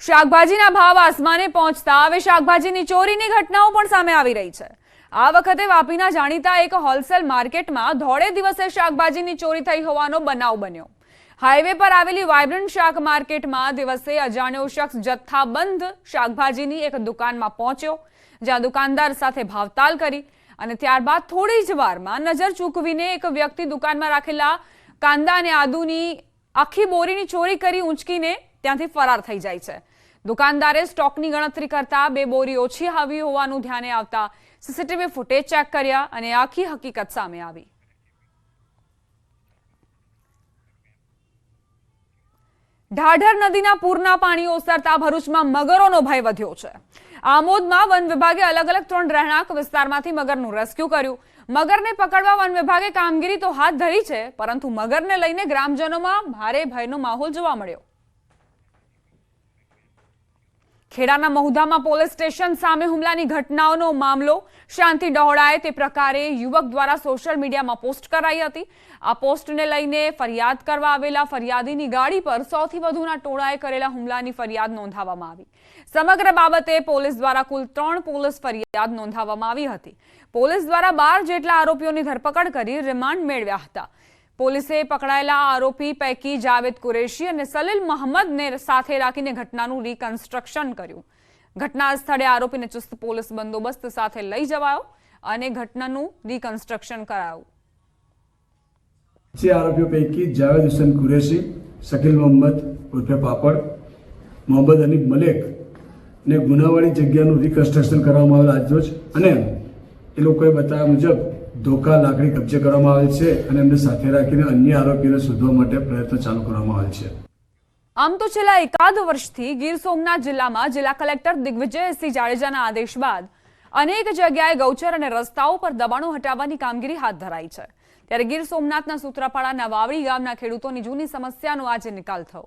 શાકભાજીના ભાવ આસમાને પહોંચતા હવે શાકભાજીની ચોરીની ઘટનાઓ પણ સામે આવી રહી છે. આ વખતે વાપીના જાણીતા એક હોલસેલ માર્કેટમાં ધોળે દિવસે શાકભાજીની ચોરી થઈ હોવાનો બનાવ બન્યો. હાઈવે પર આવેલી વાયબ્રન્ટ શાક માર્કેટમાં દિવસે અજાણ્યો શખ્સ જથ્થાબંધ શાકભાજીની એક દુકાનમાં પહોંચ્યો, જ્યાં દુકાનદાર સાથે ભાવતાલ કરી અને ત્યારબાદ થોડી જ વારમાં નજર ચૂકવીને એક વ્યક્તિ દુકાનમાં રાખેલા કાંદા અને આદુની આખી બોરીની ચોરી કરી ઊંચકીને ત્યાંથી ફરાર થઈ જાય છે. દુકાનદારે સ્ટોકની ગણતરી કરતા બે બોરી ઓછી આવી હોવાનું ધ્યાને આવતા સીસીટીવી ફૂટેજ ચેક કર્યા અને આખી હકીકત સામે આવી. ઢાઢર નદીના પૂરના પાણી ઓસરતા ભરૂચમાં મગરોનો ભય વધ્યો છે. આમોદમાં વન વિભાગે અલગ અલગ ત્રણ રહેણાંક વિસ્તારમાંથી મગરનું રેસ્ક્યુ કર્યું. મગરને પકડવા વન વિભાગે કામગીરી તો હાથ ધરી છે, પરંતુ મગરને લઈને ગ્રામજનોમાં ભારે ભયનો માહોલ જોવા મળ્યો. ખેડાના મહુધામાં પોલીસ સ્ટેશન સામે હુમલાની ઘટનાઓનો મામલો. શાંતિ ડહોળાએ તે પ્રકારે યુવક દ્વારા સોશિયલ મીડિયામાં પોસ્ટ કરાઈ હતી. આ પોસ્ટને લઈને ફરિયાદ કરવા આવેલા ફરિયાદીની ગાડી પર સૌથી વધુના ટોળાએ કરેલા હુમલાની ફરિયાદ નોંધાવવામાં આવી. સમગ્ર બાબતે પોલીસ દ્વારા કુલ ત્રણ પોલીસ ફરિયાદ નોંધાવવામાં આવી હતી. પોલીસ દ્વારા બાર જેટલા આરોપીઓની ધરપકડ કરી રિમાન્ડ મેળવ્યા હતા. પોલીસે પકડાયેલા આરોપી પૈકી જાવેદ કુરેશી અને સલીલ મહમ્મદને સાથે રાખીને ઘટનાનું રિકન્સ્ટ્રક્શન કર્યું. ઘટના સ્થળે આરોપીને ચુસ્ત પોલીસ બંદોબસ્ત સાથે લઈ જવાયો અને ઘટનાનું રિકન્સ્ટ્રક્શન કરાયું. જે આરોપીઓ પૈકી જાવેદ હુસેન કુરેશી શકીલ મોહમ્મદ ઉર્ફે પાપડ, મોહમ્મદ હનીફ મલેક ને ગુનાવાળી જગ્યાનું રિકન્સ્ટ્રક્શન કરવામાં આવેલ આજરોજ. અને એ લોકોએ બતાવ્યા મુજબ ધોકા લાકડી કબજે કરવામાં આવેલ છે અને એમને સાથે રાખીને અન્ય આરોપીઓને શોધવા માટે પ્રયત્ન ચાલુ કરવામાં આવેલ છે. આમ તો છેલ્લા એકાદ વર્ષથી ગીર સોમનાથ જિલ્લામાં જિલ્લા કલેક્ટર દિગ્વિજયસિંહ જાડેજાના આદેશ બાદ અનેક જગ્યાએ ગૌચર અને રસ્તાઓ પર દબાણો હટાવવાની કામગીરી હાથ ધરાઈ છે. ત્યારે ગીર સોમનાથના સૂત્રાપાડાના વાવડી ગામના ખેડૂતોની જૂની સમસ્યાનો આજે નિકાલ થયો.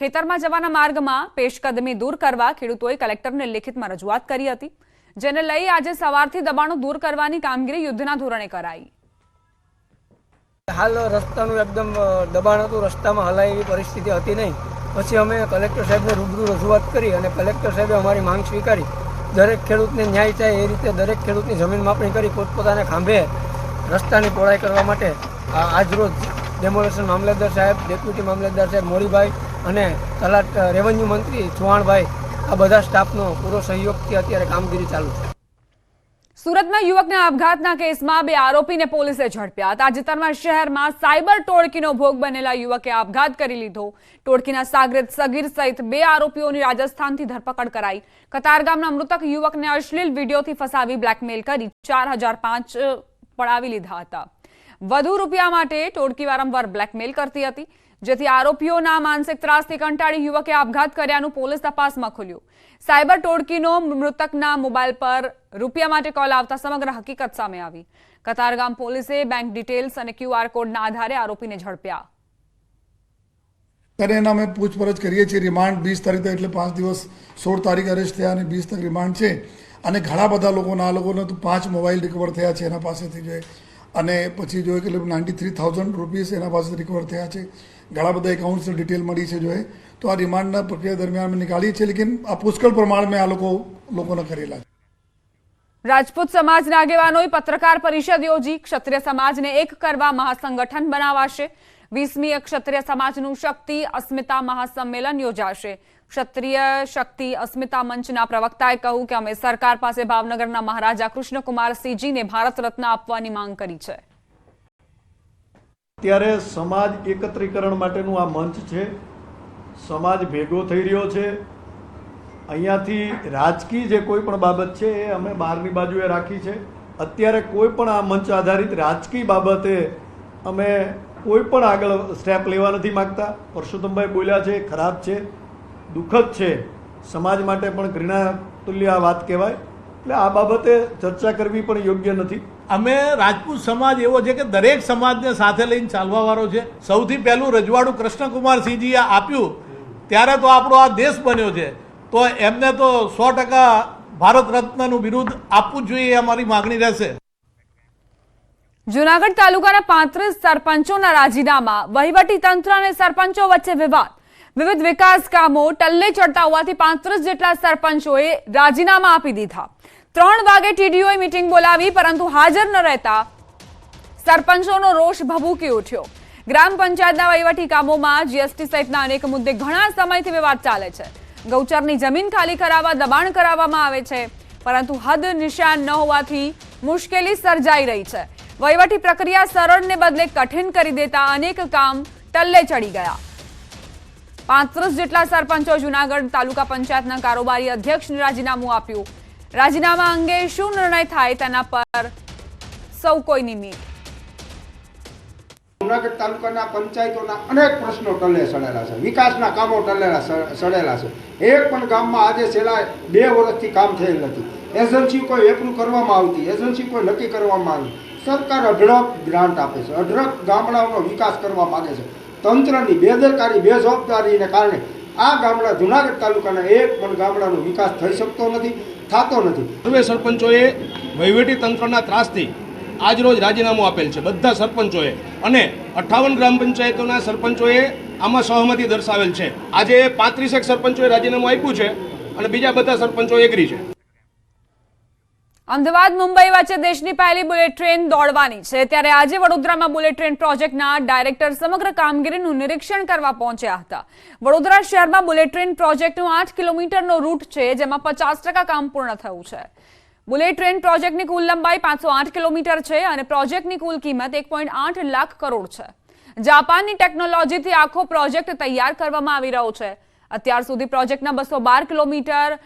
ખેતરમાં જવાના માર્ગમાં પેશકદમી દૂર કરવા ખેડૂતોએ કલેક્ટરને લેખિતમાં રજૂઆત કરી હતી. જેને લઈ આજે સવારથી દબાણો દૂર કરવાની કામગીરી યુદ્ધના ધોરણે કરાઈ. હાલ રસ્તાનું એકદમ દબાણ હતું, રસ્તામાં હલાય પરિસ્થિતિ હતી નહીં. પછી અમે કલેક્ટર સાહેબને રૂબરૂ રજૂઆત કરી અને કલેક્ટર સાહેબે અમારી માંગ સ્વીકારી. દરેક ખેડૂતને ન્યાય થાય એ રીતે દરેક ખેડૂતની જમીન માપણી કરી પોતપોતાને ખાંભે રસ્તાની પહોળાઈ કરવા માટે આજરોજ ડેમોલેશન મામલતદાર સાહેબ ડેપ્યુટી મામલતદાર સાહેબ મોરીભાઈ અને તલાટ રેવન્યુ મંત્રી ચૌહાણભાઈ આ બધા સ્ટાફનો પૂરો સહયોગથી અત્યારે કામગીરી ચાલુ છે. સુરતમાં યુવકના આપઘાતના કેસમાં બે આરોપીને પોલીસે ઝડપ્યા. તાજેતરમાં શહેરમાં સાયબર ટોળકીનો ભોગ બનેલા યુવકે આપઘાત કરી લીધો. ટોળકીના સાગરેત સગીર સહિત બે આરોપીઓની રાજસ્થાનથી ધરપકડ કરાઈ. કતારગામના મૃતક યુવકને અશ્લીલ વિડીયોથી ફસાવી બ્લેકમેલ કરી ચાર હજાર પાંચ પડાવી લીધા હતા. વધુ રૂપિયા માટે ટોળકી વારંવાર બ્લેકમેલ કરતી હતી. જેથી આરોપીઓના માનસિક ત્રાસથી કંટાળી યુવકે આપઘાત કર્યાનું પોલીસ તપાસમાં ખુલ્યું. સાયબર ટોળકીનો મૃતકના મોબાઈલ પર રૂપિયા માટે કોલ આવતા સમગ્ર હકીકત સામે આવી. કતારગામ પોલીસે બેંક ડિટેલ્સ અને ક્યુઆર કોડના આધારે આરોપીને ઝડપ્યા. ત્યારે એના અમે પૂછપરછ કરીએ છીએ. રિમાન્ડ વીસ તારીખ એટલે પાંચ દિવસ, સોળ તારીખ અરેસ્ટ થયા અને વીસ તારીખ રિમાન્ડ છે. અને ઘણા બધા લોકોના, આ લોકોને તો પાંચ મોબાઈલ રિકવર થયા છે એના પાસેથી જોઈએ અને પછી જોઈએ કે નાઇન્ટી થ્રી થાઉઝન્ડ રૂપીસ એના પાસેથી રિકવર થયા છે. ઘણા બધા એકાઉન્ટ્સની ડિટેલ મળી છે જોઈએ તો આ રિમાન્ડના પ્રક્રિયા દરમિયાન અમે નીકાળી છે લેકિન આ પુષ્કળ પ્રમાણમાં આ લોકો, લોકોને કરેલા છે. રાજપૂત સમાજના આગેવાનોએ પત્રકાર પરિષદ યોજી ક્ષત્રિય સમાજને એક કરવા મહાસંગઠન બનાવાશે. વીસમી ક્ષત્રિય સમાજનું શક્તિ અસ્મિતા મહાસંમેલન યોજાશે. ક્ષત્રિય શક્તિ અસ્મિતા મંચના પ્રવક્તાએ કહ્યું કે અમે સરકાર પાસે ભાવનગરના મહારાજા કૃષ્ણકુમાર સિંહજીને ભારત રત્ન આપવાની માંગ કરી છે. ત્યારે સમાજ એકત્રીકરણ માટેનું આ મંચ છે. સમાજ ભેગો થઈ રહ્યો છે. અહીંયાથી રાજકીય જે કોઈ પણ બાબત છે એ અમે બહારની બાજુએ રાખી છે. અત્યારે કોઈ પણ આ મંચ આધારિત રાજકીય બાબતે અમે કોઈ પણ આગળ સ્ટેપ લેવા નથી માગતા. પરસોત્તમભાઈ બોલ્યા છે, ખરાબ છે, દુઃખદ છે. સમાજ માટે પણ ઘૃણા તુલ્ય આ વાત કહેવાય. એટલે આ બાબતે ચર્ચા કરવી પણ યોગ્ય નથી. અમે રાજપૂત સમાજ એવો છે કે દરેક સમાજને સાથે લઈને ચાલવા વાળો છે. સૌથી પહેલું રજવાડું કૃષ્ણકુમાર સિંહજીએ આપ્યું. ત્યારે તો આપણો આ દેશ બન્યો છે. તો એમને તો સો ટકા ભારત રત્નનું બિરુદ આપવું જોઈએ એ અમારી માગણી રહેશે. જુનાગઢ તાલુકાના પાંત્રીસ સરપંચોના રાજીનામા, વહીવટી તંત્ર અને સરપંચો વચ્ચે વિવાદ. વિવિધ વિકાસ કામો ટલ્લે ચડતા હોવાથી પાંત્રીસ જેટલા સરપંચોએ રાજીનામા આપી દીધા. ત્રણ વાગે ટીડીઓએ મિટિંગ બોલાવી, પરંતુ હાજર ન રહેતા સરપંચોનો રોષ ભભૂકી ઉઠ્યો. ગ્રામ પંચાયતના વહીવટી કામોમાં જીએસટી સહિતના અનેક મુદ્દે ઘણા સમયથી વિવાદ ચાલે છે. ગૌચરની જમીન ખાલી કરાવવા, દબાણ કરાવવામાં આવે છે, પરંતુ હદ નિશાન ન હોવાથી મુશ્કેલી સર્જાઈ રહી છે. વહીવટી પ્રક્રિયા સરળને બદલે કઠિન કરી દેતા અનેક કામ ટલ્લે ચડી ગયા. પાંત્રીસ જેટલા સરપંચો જુનાગઢ તાલુકા પંચાયતના કારોબારી અધ્યક્ષને રાજીનામું આપ્યું. રાજીનામા અંગે શું નિર્ણય થાય તેના પર સૌ કોઈની મીટ. જુનાગઢ તાલુકાના પંચાયતોના અનેક પ્રશ્નો ટલે સડેલા છે. વિકાસના કામો ટલેલા સડેલા છે. એક પણ ગામમાં આજે છેલ્લા બે વર્ષથી કામ થયેલ નથી. એજન્સી કોઈ એપ્રુવ કરવામાં આવતી, એજન્સી કોઈ નક્કી કરવામાં આવી સરકાર અઢળક ગ્રાન્ટ આપે છે. અઢળક ગામડાઓનો વિકાસ કરવા માગે છે. તંત્રની બેદરકારી, બેજવાબદારીને કારણે આ ગામડા જુનાગઢ તાલુકાના એક પણ ગામડાનો વિકાસ થઈ શકતો નથી. થતો નથી. સર્વે સરપંચોએ વહીવટી તંત્રના ત્રાસથી આજરોજ રાજીનામું આપેલ છે, બધા સરપંચોએ. અને અઠ્ઠાવન ગ્રામ પંચાયતોના સરપંચોએ આમાં સહમતિ દર્શાવેલ છે. આજે પાંત્રીસેક સરપંચોએ રાજીનામું આપ્યું છે અને બીજા બધા સરપંચો એગ્રી છે. અમદાવાદ, મુંબઈ વચ્ચે દેશની પહેલી બુલેટ ટ્રેન દોડવાની છે. ત્યારે આજે વડોદરામાં બુલેટ ટ્રેન પ્રોજેક્ટના ડાયરેક્ટર સમગ્ર કામગીરીનું નિરીક્ષણ કરવા પહોંચ્યા હતા. વડોદરા શહેરમાં બુલેટ ટ્રેન પ્રોજેક્ટનો આઠ કિલોમીટરનો રૂટ છે, જેમાં પચાસ ટકા કામ પૂર્ણ થયું છે. બુલેટ ટ્રેન પ્રોજેક્ટની કુલ લંબાઈ પાંચસો આઠ કિલોમીટર છે અને પ્રોજેક્ટની કુલ કિંમત એક આઠ લાખ કરોડ છે. જાપાનની ટેકનોલોજીથી આખો પ્રોજેક્ટ તૈયાર કરવામાં આવી રહ્યો છે. અત્યાર સુધી પ્રોજેક્ટના બસો બાર કિલોમીટર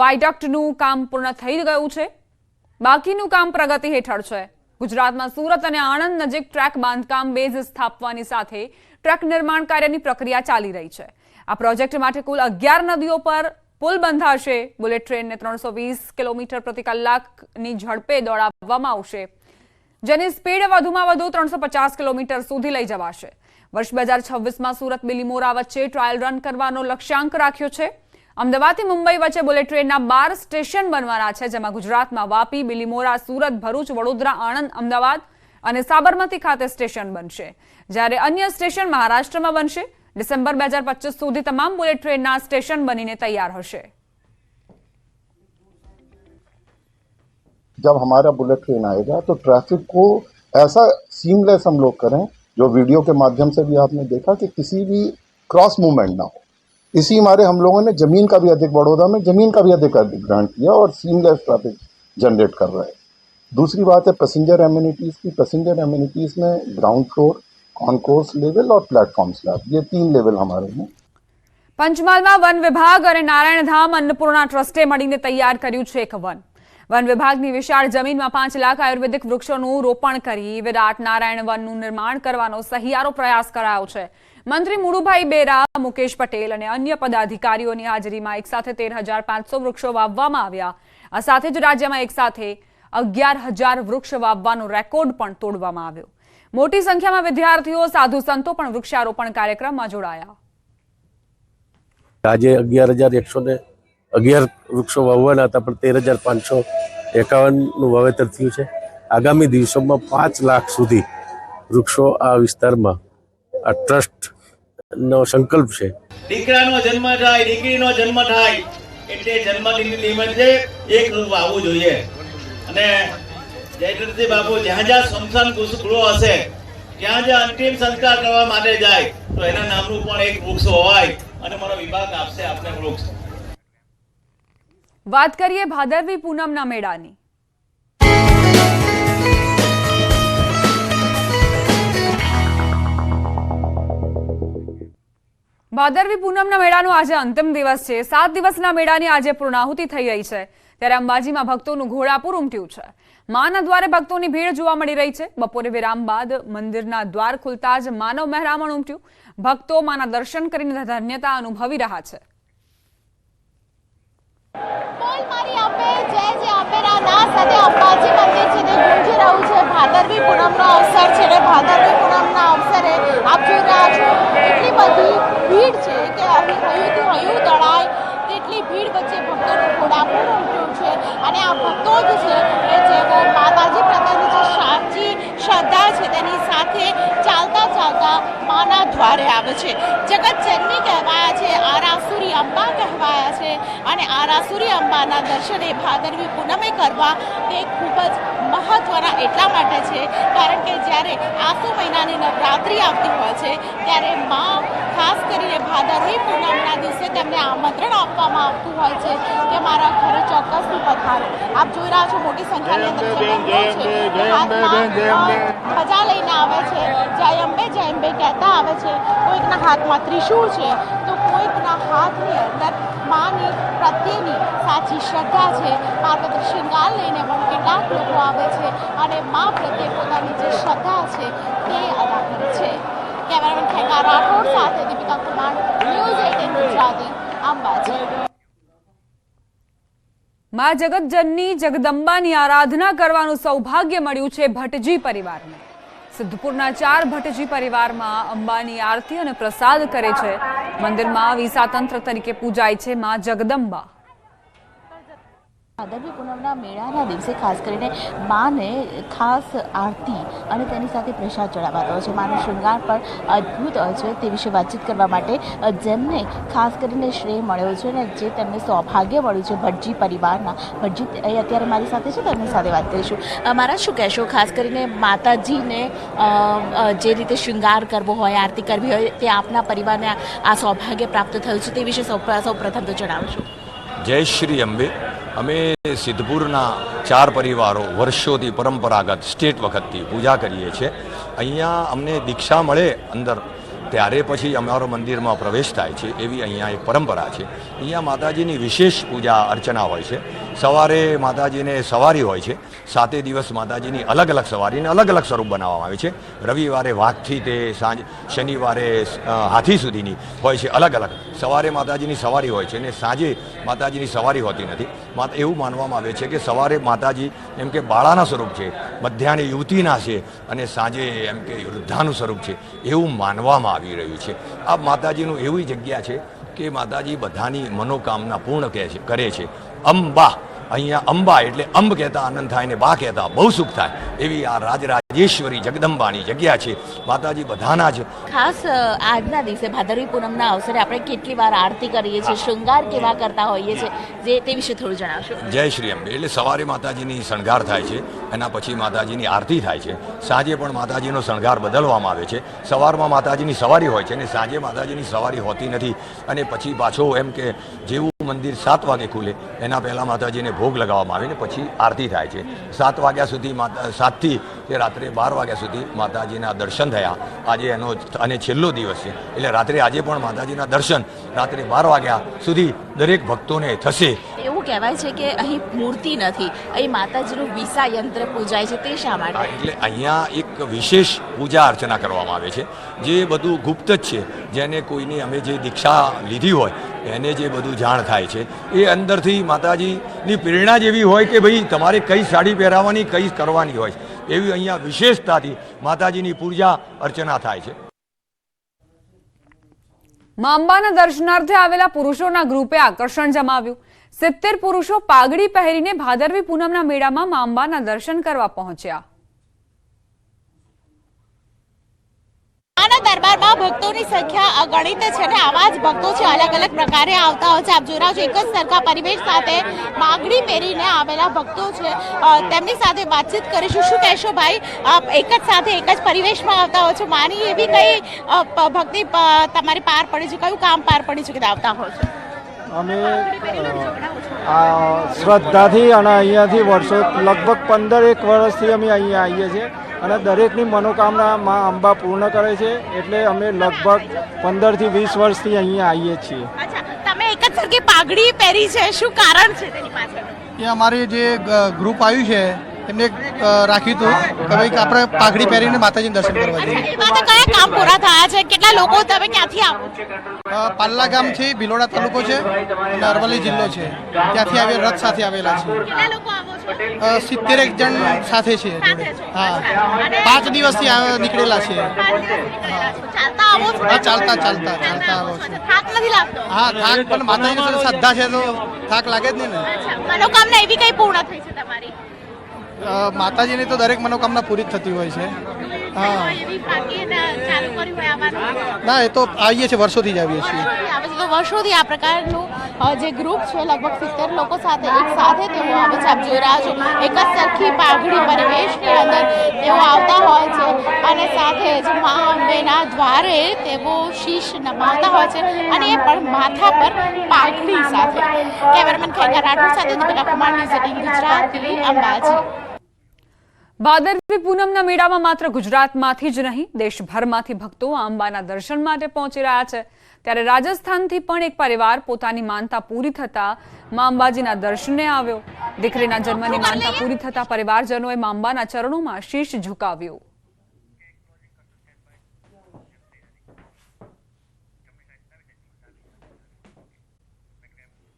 વાયડક્ટનું કામ પૂર્ણ થઈ ગયું છે. બાકીનું કામ પ્રગતિ હેઠળ છે. ગુજરાતમાં સુરત અને આણંદ નજીક ટ્રેક બાંધકામ બેઝ સ્થાપવાની સાથે ટ્રેક નિર્માણ કાર્યની પ્રક્રિયા ચાલી રહી છે. આ પ્રોજેક્ટ માટે કુલ અગિયાર નદીઓ પર પુલ બંધાશે. બુલેટ ટ્રેનને ત્રણસો વીસ કિલોમીટર પ્રતિ કલાકની ઝડપે દોડાવવામાં આવશે. જેની સ્પીડ વધુમાં વધુ ત્રણસો પચાસ કિલોમીટર સુધી લઈ જવાશે. વર્ષ બે હજાર છવ્વીસમાં સુરત બિલીમોરા વચ્ચે ટ્રાયલ રન કરવાનો લક્ષ્યાંક રાખ્યો છે. અમદાવાદથી મુંબઈ વચ્ચે બુલેટ ટ્રેનના બાર સ્ટેશન બનવાના છે જેમાં ગુજરાતમાં વાપી બિલીમોરા સુરત ભરૂચ વડોદરા આણંદ અમદાવાદ અને સાબરમતી ખાતે સ્ટેશન બનશે જ્યારે અન્ય સ્ટેશન મહારાષ્ટ્રમાં બનશે ડિસેમ્બર બે હજાર પચીસ સુધી તમામ બુલેટ ટ્રેનના સ્ટેશન બનીને તૈયાર હશે जब हमारा बुलेट ट्रेन आएगा तो ट्रैफिक को ऐसा सीमलेस हम लोग करें जो वीडियो के माध्यम से भी आपने देखा कि किसी भी क्रॉस मूवमेंट ना हो इसी हमारे हम लोगों ने जमीन का भी अधिक बड़ौदा में जमीन का भी अधिक अधिग्रहण किया और सीमलेस ट्रैफिक जनरेट कर रहा है दूसरी बात है पैसेंजर एम्यूनिटीज़ की पैसेंजर एम्यूनिटीज़ में ग्राउंड फ्लोर कॉन्कोर्स लेवल और प्लेटफॉर्म स्लैब ये तीन लेवल हमारे हैं પંચમહાલમાં વન વિભાગ અને નારાયણધામ અન્નપૂર્ણા ટ્રસ્ટે મળીને તૈયાર કર્યું છે એક વન વન વિભાગની વિશાળ જમીનમાં પાંચ લાખ આયુર્વેદિક વૃક્ષોનું રોપણ કરી વિરાટ નારાયણ વનનું નિર્માણ કરવાનો સહિયારો પ્રયાસ કરાયો છે મંત્રી મુળુભાઈ બેરા, મુકેશ પટેલ અને અન્ય પદાધિકારીઓની હાજરીમાં એક સાથે તેર વૃક્ષો વાવવામાં આવ્યા. આ સાથે જ રાજ્યમાં એક સાથે અગિયાર વૃક્ષ વાવવાનો રેકોર્ડ પણ તોડવામાં આવ્યો. મોટી સંખ્યામાં વિદ્યાર્થીઓ, સાધુ સંતો પણ વૃક્ષારોપણ કાર્યક્રમમાં જોડાયા. આજે અગિયાર હજાર એકસો ને અગિયાર વૃક્ષો વાવવાના હતા, પણ તેર હજાર પાંચસો એકાવનનું વાવેતર થયું છે. આગામી દિવસોમાં પાંચ લાખ સુધી વૃક્ષો આ વિસ્તારમાં આ ટ્રસ્ટનો સંકલ્પ છે. દીકરાનો જન્મ થાય દીકરીનો જન્મ થાય એટલે જન્મદિનની નિમિત્તે એક રૂપ આવવું જોઈએ. અને જયકૃષ્ણ બાપુ જ્યાં જ્યાં સ્મશાન ગૃહો હશે ત્યાં જ્યાં અંતિમ સંસ્કાર કરવા માટે જાય તો એના નામનું પણ એક વૃક્ષ હોય અને મારો વિભાગ આપશે આપને વૃક્ષ. વાત કરીએ ભાદરવી પૂનમના મેળાની. ભાદરવી પૂનમના મેળાનો આજે અંતિમ દિવસ છે. સાત દિવસના મેળાની આજે પૂર્ણાહુતિ થઈ રહી છે. ત્યારે અંબાજીમાં ભક્તોનું ઘોડાપુર ઉમટ્યું છે. માના દ્વારે ભક્તોની ભીડ જોવા મળી રહી છે. બપોરે વિરામ બાદ મંદિરના દ્વાર ખુલતા જ માનવ મહેરામણ ઉમટ્યું. ભક્તો માના દર્શન કરીને ધન્યતા અનુભવી રહ્યા છે. ભાદરવી પૂનમનો અવસર છે ભાદરવી પૂનમના અવસરે આપ જોઈ રહ્યા છો. એટલી બધી ભીડ છે કે અહીં હૈયું હૈયું દળાય તેટલી ભીડ વચ્ચે ભક્તોનું ઘોડાપુર ઉમટ્યું છે. અને આ ભક્તો જ છે કે જેઓ માતાજી પ્રત્યેની જે સાચી શ્રદ્ધા છે તેની સાથે ચાલતા ચાલતા માના દ્વારે આવે છે. જગત જન્મી કહેવાયા છે, આરાસુરી અંબા કહેવાયા છે અને આરાસુરી અંબાના દર્શને ભાદરવી પૂનમે કરવા તે ખૂબ જ મહત્વના એટલા માટે છે, કારણ કે જ્યારે આસો મહિનાની નવરાત્રિ આવતી હોય છે, ત્યારે માં ખાસ કરીને ભાદરવી પૂનમના દિવસે તેમને આમંત્રણ આપવામાં આવતું હોય છે કે મારા ઘરે ચોક્કસથી પધારો. આપ જોઈ રહ્યા છો મોટી સંખ્યાની ધજા લઈને આવે છે. જય અંબે જય અંબે કહેતા આવે છે. કોઈકના હાથમાં ત્રિશૂળ છે તો કોઈકના હાથની અંદર માની પ્રત્યેની સાચી શ્રદ્ધા છે. પાર્વતી શૃંગાર લઈને પણ કેટલાક લોકો આવે છે અને મા પ્રત્યે પોતાની જે શ્રદ્ધા છે તે અદા કરે છે. કેમેરામેન ખેંગા રાઠોડ સાથે દીપિકા કુમાર ન્યૂઝ એટીન ગુજરાતી અંબાજી માં જગતજનની જગદંબાની આરાધના કરવાનું સૌભાગ્ય મળ્યું છે ભટજી પરિવારને. સિદ્ધપુરના ચાર ભટ્ટજી પરિવારમાં અંબાની આરતી અને પ્રસાદ કરે છે. મંદિરમાં વિસાતંત્ર તરીકે પૂજાય છે માં જગદંબા. ભાદરવી પૂનમના મેળાના દિવસે ખાસ કરીને માને ખાસ આરતી અને તેની સાથે પ્રસાદ ચડાવાતો છે. માનો શૃંગાર પણ અદ્ભુત હોય છે તે વિશે વાતચીત કરવા માટે જેમને ખાસ કરીને શ્રેય મળ્યો છે અને જે તેમને સૌભાગ્ય મળ્યું છે ભટજી પરિવારના. ભટજી અત્યારે મારી સાથે છે તેમની સાથે વાત કરીશું. મારા શું કહેશો? ખાસ કરીને માતાજીને જે રીતે શૃંગાર કરવો હોય, આરતી કરવી હોય, તે આપના પરિવારને આ- આ સૌભાગ્ય પ્રાપ્ત થયું છે તે વિશે સૌ સૌ પ્રથમ તો જણાવશો. જય શ્રી અંબે. અમે સિદ્ધપુરના ચાર પરિવારો વર્ષોથી પરંપરાગત સ્ટેટ વખતથી પૂજા કરીએ છીએ. અહીંયા અમને દીક્ષા મળે અંદર. ત્યારે પછી અમારો મંદિરમાં પ્રવેશ થાય છે, એવી અહીંયા એક પરંપરા છે. અહીંયા માતાજીની વિશેષ પૂજા અર્ચના હોય છે. સવારે માતાજીને સવારી હોય છે. સાતે દિવસ માતાજીની અલગ અલગ સવારીને અલગ અલગ સ્વરૂપ બનાવવામાં આવે છે. રવિવારે વાઘથી તે સાંજ, શનિવારે હાથી સુધીની હોય છે અલગ અલગ. સવારે માતાજીની સવારી હોય છે અને સાંજે માતાજીની સવારી હોતી નથી. એવું માનવામાં આવે છે કે સવારે માતાજી એમ કે બાળાના સ્વરૂપ છે, મધ્યાહને યુવતીના છે અને સાંજે એમ કે વૃદ્ધાનું સ્વરૂપ છે, એવું માનવામાં આવી રહ્યું છે. આ માતાજીનું એવી જગ્યા છે કે માતાજી બધાની મનોકામના પૂર્ણ કહે છે, કરે છે. અંબા અહીંયા અંબા એટલે અંબ કહેતા આનંદ થાય ને બા કહેતા બહુ સુખ થાય. એવી આ રાજરાજેશ્વરી જગદંબાની જગ્યા છે. માતાજી બધાના જ ખાસ આજના દિવસે ભાદરવી પૂનમના અવસરે આપણે કેટલી વાર આરતી કરીએ છીએ શૃંગાર કેવા કરતા હોઈએ છીએ જે તે વિશે થોડું જણાવશો. જય શ્રી અંબે. એટલે સવારે માતાજીની શણગાર થાય છે એના પછી માતાજીની આરતી થાય છે. સાંજે પણ માતાજીનો શણગાર બદલવામાં આવે છે. સવારમાં માતાજીની સવારી હોય છે અને સાંજે માતાજીની સવારી હોતી નથી. અને પછી પાછો એમ કે જેવું મંદિર સાત વાગે ખુલે. એના પહેલાં માતાજીને ભોગ લગાવવામાં આવે ને પછી આરતી થાય છે. સાત વાગ્યા સુધી માતા સાતથી તે રાત્રે બાર વાગ્યા સુધી માતાજીના દર્શન થયા. આજે એનો અને છેલ્લો દિવસ છે. એટલે રાત્રે આજે પણ માતાજીના દર્શન રાત્રે બાર વાગ્યા સુધી દરેક ભક્તોને થશે. એવું કહેવાય છે કે અહીં મૂર્તિ નથી. અહીં માતાજીનું વિસા યંત્ર પૂજાય છે. તે શા માટે? એટલે અહીંયા એક વિશેષ પૂજા અર્ચના કરવામાં આવે છે. જે બધું ગુપ્ત જ છે. જેને કોઈની અમે જે દીક્ષા લીધી હોય એને જે બધું જાણ થાય છે, એ અંદરથી માતાજીની પ્રેરણા જેવી હોય કે ભાઈ તમારે કઈ સાડી પહેરાવવાની, કઈ કરવાની હોય. એવી અહીંયા વિશેષતાથી માતાજીની પૂજા, અર્ચના થાય છે. મા અંબાના દર્શનાર્થે આવેલા પુરુષોના ગ્રુપે આકર્ષણ જમાવ્યું. સિત્તેર પુરુષો પાઘડી પહેરીને ભાદરવી પૂનમના મેળામાં મા અંબાના દર્શન કરવા પહોંચ્યા. આના દરબારમાં ભક્તોની સંખ્યા અગણિત છે ને આવા જ ભક્તો છે. અલગ અલગ પ્રકારે આવતા હોય છે. આપ જોઈ રહ્યા એક જ સરખા પરિવેશ સાથે માગણી પહેરીને આવેલા ભક્તો છે. તેમની સાથે વાતચીત કરીશું. શું કહેશો ભાઈ? આપ એક જ સાથે, એક જ પરિવેશમાં આવતા હો છો? માની એવી કઈ ભક્તિ તમારી પાર પડી છે? કયું કામ પાર પડી છે કે આવતા હો છો? અમે શ્રદ્ધાથી અને અહીંયાથી વર્ષો લગભગ પંદર એક વર્ષથી અમે અહીંયા આવીએ છીએ. અને દરેકની મનોકામના મા અંબા પૂર્ણ કરે છે એટલે અમે લગભગ પંદરથી વીસ વર્ષથી અહીંયા આવીએ છીએ. અચ્છા તમે એક જ સરખી પાઘડી પહેરી છે શું કારણ છે તેની પાછળ? એ અમારી જે ગ્રુપ આવ્યું છે એમને રાખ્યું હતું કે ભાઈ આપણે પાઘડી પહેરીને માતાજીને દર્શન કરવા જઈએ. તો કયા કામ પૂરા થયા છે? કેટલા લોકો તમે ક્યાંથી આવો? પાલ્લા ગામ છે ભિલોડા તાલુકો છે અને અરવલ્લી જિલ્લો છે. ત્યાંથી આવે રથ સાથે આવેલા છે. સિત્તેર એક જણ સાથે છે. હા. પાંચ દિવસથી નીકળેલા છે. હા ચાલતા ચાલતા ચાલતા આવો છો. હા થાક પણ માતાજીની શ્રદ્ધા છે તો થાક લાગે જ નહીં ને. મનોકામના એવી કઈ પૂર્ણ થઈ છે તમારી? માતાજીની તો દરેક મનોકામના પૂરી જ થતી હોય છે. ના, એ તો આવીએ છીએ, વર્ષોથી જ આવીએ છીએ. વર્ષોથી આ પ્રકારનું જે ગ્રુપ છે, લગભગ સિત્તેર લોકો સાથે, એક સાથે તેઓ આવે છે. આપ જોઈ રહ્યા છો, એક જ સરખી પાઘડી પરિવેશની અંદર તેઓ આવતા હોય છે અને સાથે જ મા અંબેના દ્વારે તેઓ શીશ નમાવતા હોય છે અને એ પણ માથા પર પાઘડી સાથે. કેમેરામેન ખેંગા રાઠોડ સાથે દીપિકા કુમાર ન્યૂઝ ગુજરાતી અંબાજી. ભાદરવી પૂનમના મેળામાં માત્ર ગુજરાતમાંથી જ નહીં, દેશભરમાંથી ભક્તો અંબાના દર્શન માટે પહોંચી રહ્યા છે. ત્યારે રાજસ્થાનથી પણ એક પરિવાર પોતાની માનતા પૂરી થતા મા અંબાજીના દર્શને આવ્યો. દીકરીના જન્મની માનતા પૂરી થતા પરિવારજનોએ મા અંબાના ચરણોમાં શીશ ઝુકાવ્યું.